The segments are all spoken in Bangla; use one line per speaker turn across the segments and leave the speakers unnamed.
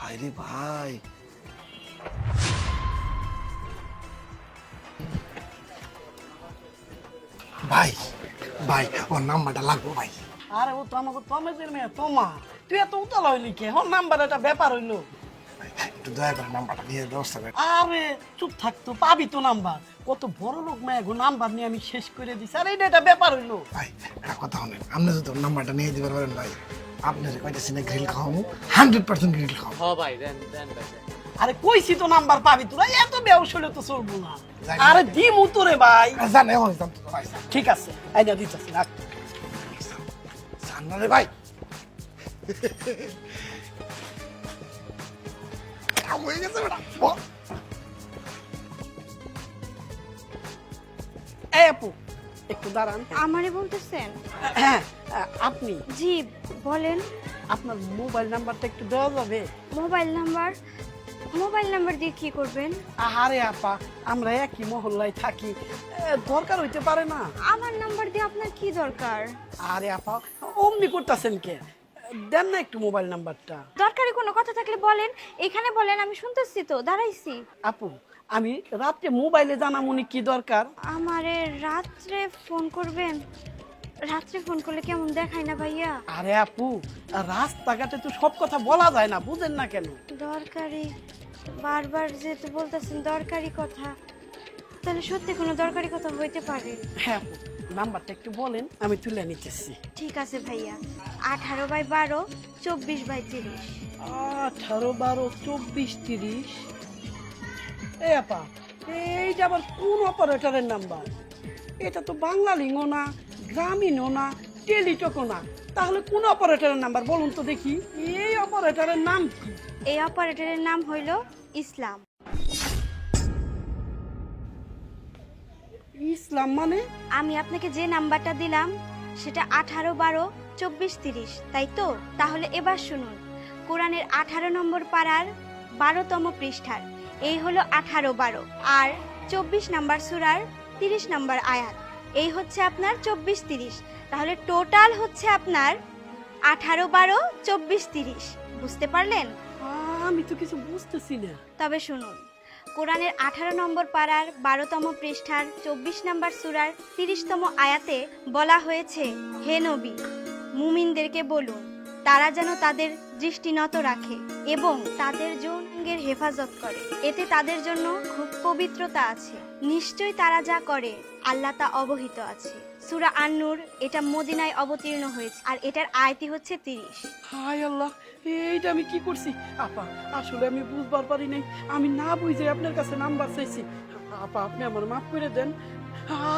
ভাই রে ভাই। ভাই ভাই ওর নাম্বারটা লাগবো ভাই।
আরে ও তো আমাকে তমেজের মেয়ে তোমা তুই এত উতলা হইলি কে? হন নাম্বার একটা ব্যাপার হইল।
একটু দয়া করে নাম্বারটা নিয়ে ব্যবস্থা করে
আরে চুপ থাকতো পাবি তো নাম্বার। কত বড় লোক মেয়ে গো নাম্বার নিয়ে আমি শেষ করে দিছি। আরে এটা একটা ব্যাপার হইল।
ভাই একটা কথা শুনেন আপনি যদি ওর নাম্বারটা নিয়ে দিতে পারেন ভাই আপনার কইতেছি না গ্রিল খাওয়াবো হান্ড্রেড পার্সেন্ট গ্রিল খাওয়াবো
হ ভাই দেন দেন ভাই
আরে কইছি তো নাম্বার পাবি তোরা এত হলে তো চলবো না। আরে। দিম উত্তরে ভাই।
জানে এখন জান তো ভাই।
ঠিক আছে আইনা দিতেছি রাখ।
জান না রে ভাই। হয়ে গেছে বেটা বল।
এই আপু একটু দাঁড়ান।
আমারে বলতেছেন?
হ্যাঁ। আপনি?
জি বলেন।
আপনার মোবাইল নাম্বারটা একটু দেওয়া যাবে?
Mobile number? মোবাইল নাম্বার দিয়ে কি করবেন?
আরে আপা আমরা একই মহল্লায় থাকি। দরকার হইতে পারে না।
আমার নাম্বার দিয়ে আপনার কি দরকার?
আরে আপা অমনি করতেছেন কে? দেন না একটু মোবাইল নাম্বারটা।
দরকারি কোনো কথা থাকলে বলেন। এখানে বলেন আমি শুনতেছি তো দাঁড়াইছি।
আপু আমি রাত্রে মোবাইলে জানামুনি কি দরকার?
আমারে রাত্রে ফোন করবেন? রাত্রে ফোন করলে কেমন দেখায় না ভাইয়া?
আরে আপু রাস্তাঘাটে তো সব কথা বলা যায় না বুঝেন না কেন?
দরকারি বারবার যেহেতু বলতেছেন দরকারি কথা তাহলে সত্যি কোনো দরকারি কথা হইতে পারে।
হ্যাঁ আপু নাম্বারটা একটু বলেন আমি তুলে নিতেছি।
ঠিক আছে ভাইয়া আঠারো বাই বারো চব্বিশ বাই তিরিশ।
আঠারো বারো চব্বিশ তিরিশ। এই আপা এইটা আবার কোন অপারেটরের নাম্বার? এটা তো বাংলালিংও না গ্রামীণও না টেলিটকও না। তাহলে কোন অপারেটরের নাম্বার বলুন তো দেখি। এই অপারেটরের নাম কি?
এই অপারেটরের নাম হইল ইসলাম।
ইসলাম মানে?
আমি আপনাকে যে নাম্বারটা দিলাম সেটা আঠারো বারো চব্বিশ তিরিশ তাই তো? তাহলে এবার শুনুন। কোরআনের আঠারো নম্বর পাড়ার বারোতম পৃষ্ঠার এই হলো আঠারো বারো। আর চব্বিশ নাম্বার সুরার তিরিশ নাম্বার আয়াত। এই হচ্ছে আপনার চব্বিশ তিরিশ। তাহলে টোটাল হচ্ছে আপনার আঠারো বারো চব্বিশ তিরিশ। বুঝতে পারলেন?
আমি তো কিছু বুঝতেছি না।
তবে শুনুন কোরআনের আঠারো নম্বর পাড়ার বারোতম পৃষ্ঠার চব্বিশ নম্বর সুরার তিরিশতম আয়াতে বলা হয়েছে হে নবী মুমিনদেরকে বলুন তারা যেন তাদের দৃষ্টি নত রাখে এবং তাদের যৌনাঙ্গের হেফাজত করে। এতে তাদের জন্য খুব পবিত্রতা আছে। নিশ্চয়ই তারা যা করে আল্লাহ তা অবহিত আছে। সুরা আন্নুর এটা মদিনায় অবতীর্ণ হয়েছে আর এটার আয়তি হচ্ছে তিরিশ।
হায় আল্লাহ এইটা আমি কি করছি? আপা আসলে আমি বুঝবার পারি নাই। আমি না বুঝে আপনার কাছে নাম্বার চাইছি। আপা আপনি আমার মাফ করে দেন।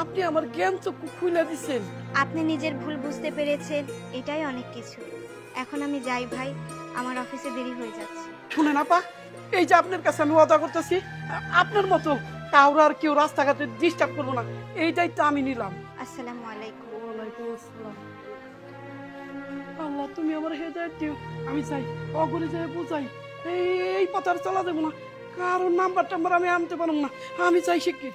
আপনি আমার জ্ঞান চক্ষু খুলে দিচ্ছেন
আপনি নিজের ভুল বুঝতে পেরেছেন এটাই অনেক কিছু। এখন আমি যাই ভাই আমার অফিসে দেরি হয়ে যাচ্ছে।
শুনেন আপা এই যে আপনার কাছে আমি ওয়াদা করতেছি আপনার মতো কাউর আর কেউ রাস্তাঘাটে ডিস্টার্ব করব না। এই দায়িত্ব আমি নিলাম।
আসসালামু আলাইকুম।
ওয়ালাইকুম আসসালাম। আল্লাহ তুমি আমার হেদায়ত দিও। আমি চাই অগরে যাই বুঝাই এই পথার চলা দেবো না। কারোর নাম্বার টাম্বার আমি আনতে পারব না। আমি চাই শিগগির